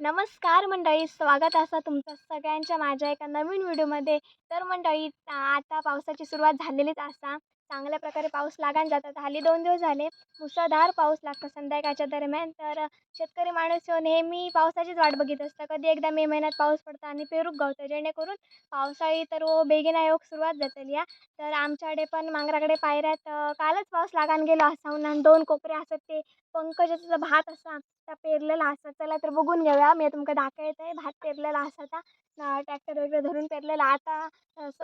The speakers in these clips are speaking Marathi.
नमस्कार मंडळी स्वागत असं तुमचं सगळ्यांच्या माझ्या एका नवीन व्हिडिओमध्ये. तर मंडळी आता पावसाची सुरुवात झालेलीच असा चांगल्या प्रकारे पाऊस लागान जातात. हल्ली दोन दिवस झाले मुसळधार पाऊस लागतो संध्याकाळच्या दरम्यान. तर शेतकरी माणूस ह्यो नेहमी पावसाचीच वाट बघित असतं. कधी एकदा मे महिन्यात पाऊस पडतो आणि पेरूक गवतं जेणेकरून पावसाळी तर हो ओ बेगीन येऊक सुरुवात जातली या तर आमच्याकडे पण मांगराकडे पायऱ्यात कालच पाऊस लागान गेलो असा. आणि दोन कोपरे असत ते पंकजाचा भात असा त्या पेरलेला असत चला तर बघून घेऊया. मी तुमका दाखवत आहे भात पेरलेला असा आता ट्रॅक्टर वगैरे धरून पेरलेला. आता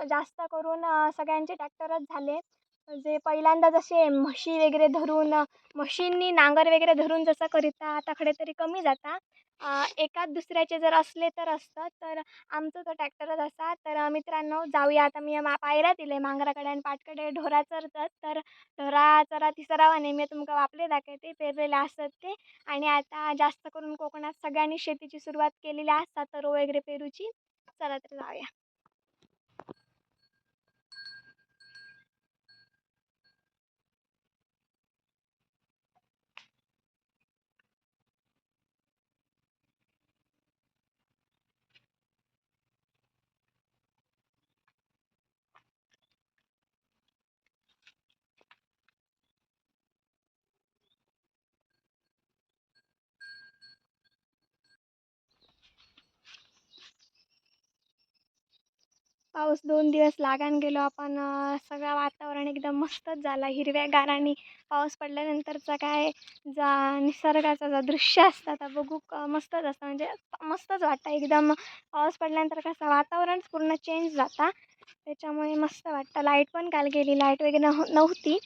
जास्त करून सगळ्यांचे ट्रॅक्टरच झाले. जे पहिल्यांदा जसे म्हशी वगैरे धरून म्हशींनी नांगर वगैरे धरून जसं करीता आता खडे तरी कमी जाता. एकाच दुसऱ्याचे जर असले तर असतं तर आमचं तो ट्रॅक्टरच असा. तर मित्रांनो जाऊया आता मी मा पायऱ्या दिले मांगराकडे आणि पाटकडे ढोरा चरतात. तर ढोरा चरा ती सरावाने मी तुमका वापले दाखवते पेरलेले असतात ते. आणि आता जास्त करून कोकणात सगळ्यांनी शेतीची सुरुवात केलेली असतात तर वगैरे पेरूची. चला तर जाऊया. पाऊस दोन दिवस लागान गेलो आपण सगळं वातावरण एकदम मस्तच झाला. हिरव्या गाराने पाऊस पडल्यानंतरचा काय जा निसर्गाचा जा दृश्य असतं तर बघू मस्तच असतं. म्हणजे मस्तच वाटतं. एकदम पाऊस पडल्यानंतर कसं वातावरणच पूर्ण चेंज जाता. त्याच्यामुळे मस्त वाटतं. लाइट पण काल गेली. लाइट वगैरे हो नव्हती.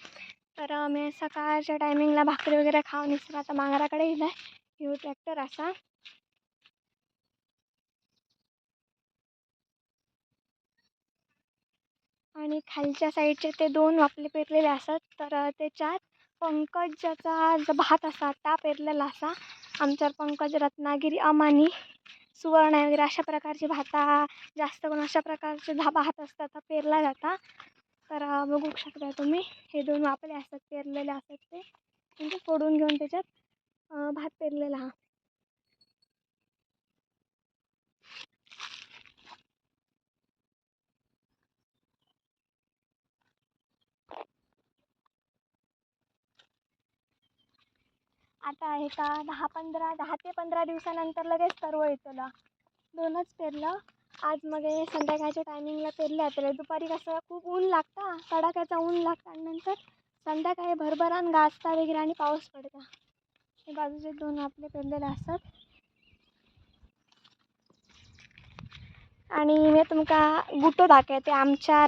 तर मी सकाळच्या टायमिंगला भाकरी वगैरे खाऊन इसरा आता मांगराकडे येईल आहे. हिव ट्रॅक्टर असा. आणि खालच्या साईडचे ते दोन वापले पेरलेले असतात तर त्याच्यात पंकजाचा जो भात असा ता पेरलेला असा आमच्यावर पंकज रत्नागिरी अमानी सुवर्ण वगैरे अशा प्रकारचे भाता जास्त करून अशा प्रकारचे धा भात असतात पेरला जाता. तर बघू शकता तुम्ही हे दोन वापले असतात पेरलेले असतात ते. म्हणजे फोडून घेऊन त्याच्यात भात पेरलेला हा. आता आहे का? दहा पंधरा दहा ते पंधरा दिवसानंतर लगेच तरव येतला. दोनच पेरलं. आज मग हे संध्याकाळच्या टायमिंगला पेरले आता दुपारी कसं खूप ऊन लागता. कडाक्याचा ऊन लागता आणि नंतर संध्याकाळी भरभरान गाजता वगैरे आणि पाऊस पडता. हे बाजूचे दोन आपले पेरलेले असतात. आणि मी तुमका गुटो दाखवते. आमच्या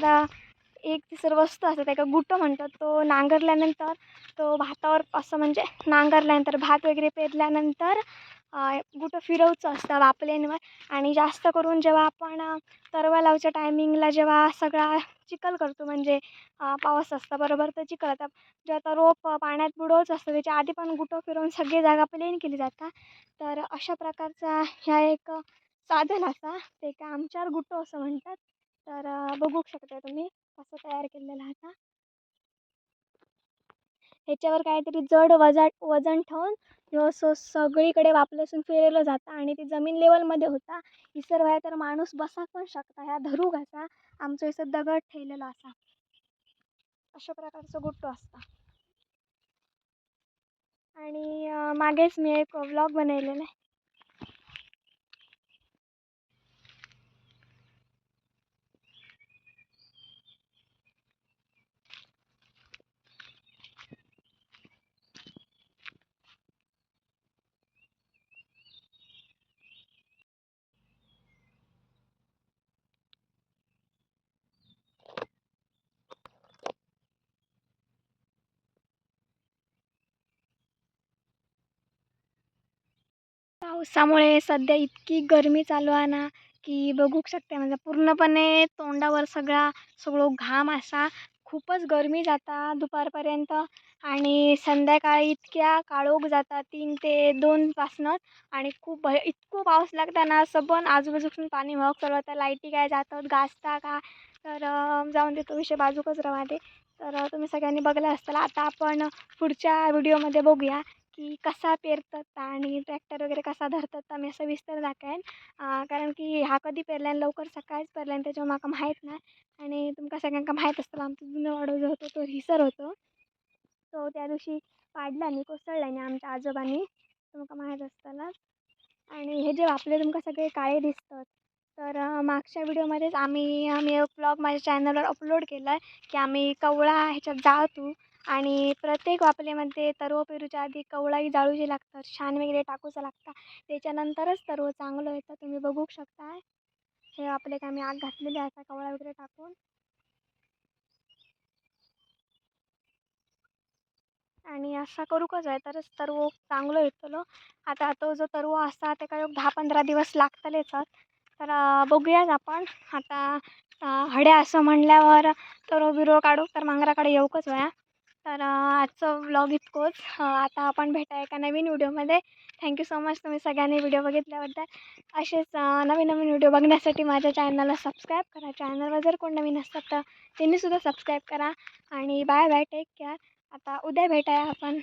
एक तिसर वस्तू असते त्याका गुटो म्हणतात तो नांगरल्यानंतर तो भातावर असं म्हणजे नांगरल्यानंतर भात वगैरे पेरल्यानंतर गुटं फिरवचं असतं वापलेंवर आणि जास्त करून जेव्हा आपण तरवा लावच्या टायमिंगला जेव्हा सगळा चिखल करतो म्हणजे पाऊस असतं बरोबर तर चिखल आता जेव्हा रोप पाण्यात बुडवचं असतं त्याच्या आधी पण गुटं फिरवून सगळी जागा प्लेन केली जातात. तर अशा प्रकारचा ह्या एक साधन असा ते का आमच्यावर गुटो असं म्हणतात. तर बघू शकता तुम्ही. कसं तयार केलेला होता ह्याच्यावर काहीतरी जड वजा वजन ठेवून ह्यो असं सगळीकडे वापलसून फिरवलं जातं आणि ते जमीन लेवलमध्ये होता. इसर व्हाय तर माणूस बसा पण शकता ह्या धरू घासा. आमचं इसर दगड ठेवलेला असा. अशा प्रकारचं गुट्टो असता. आणि मागेच मी एक व्लॉग बनवलेला आहे. पावसामुळे सध्या इतकी गरमी चालू आहे ना की बघू शकते म्हणजे पूर्णपणे तोंडावर सगळा सगळं घाम असा खूपच गरमी जाता दुपारपर्यंत आणि संध्याकाळी इतक्या काळोख जाता तीन ते दोनपासनं आणि खूप भय इतकं पाऊस लागताना असं पण आजूबाजूकडून पाणी वाहक चालू होतं लाईटी काय जातात गाजता का? तर जाऊन देतो विषय बाजूकच राहते तर तुम्ही सगळ्यांनी बघला असताल आता आपण पुढच्या व्हिडिओमध्ये बघूया. की कसा पेरतात आणि ट्रॅक्टर वगैरे कसा धरतात तर मी असं विस्तार दाखवेन. कारण की हा कधी पेरल्यान लवकर सकाळीच पेरल्यान त्याच्यावर म्हाका माहीत नाही. आणि तुमका सगळ्यांका माहीत असतं आमचा जुनो वाडो जो होतो तो हिसर होतो. तो त्या दिवशी पाडला नाही कोसळला कोसळल्याने आमच्या आजोबांनी तुमका माहीत असतानाच आणि हे जे आपले तुमका सगळे काळे दिसतात. तर मागच्या व्हिडिओमध्येच आम्ही आम्ही एक ब्लॉग माझ्या चॅनलवर अपलोड केला आहे की आम्ही कवळा ह्याच्यात जातो आणि प्रत्येक वापलेमध्ये तरव पेरूच्या आधी कवळाही जाळूचे लागतात. शान वगैरे टाकूचं लागतं त्याच्यानंतरच तरव चांगलं येतं. तुम्ही बघू शकता. हे आपले काय आम्ही आग घातलेले आता कवळा वगैरे टाकून. आणि असा करूकच आहे तरच तरव चांगलं येतलो. आता तो जो तरव असा ते काय दहा पंधरा दिवस लागतलेच तर बघूयाच आपण. आता हड्या असं म्हणल्यावर तरव बिरव काढू. तर मांगराकडे येऊकच वया तर आजचं व्लॉग इतकोच. आता आपण भेटा एका नवीन व्हिडिओमध्ये. थँक्यू सो मच तुम्ही सगळ्यांनी व्हिडिओ बघितल्याबद्दल. असेच नवीन नवीन व्हिडिओ बघण्यासाठी माझ्या चॅनलला सबस्क्राईब करा. चॅनलवर जर कोण नवीन असतात तर त्यांनीसुद्धा सबस्क्राईब करा. आणि बाय बाय टेक केअर आता उद्या भेटाया आपण.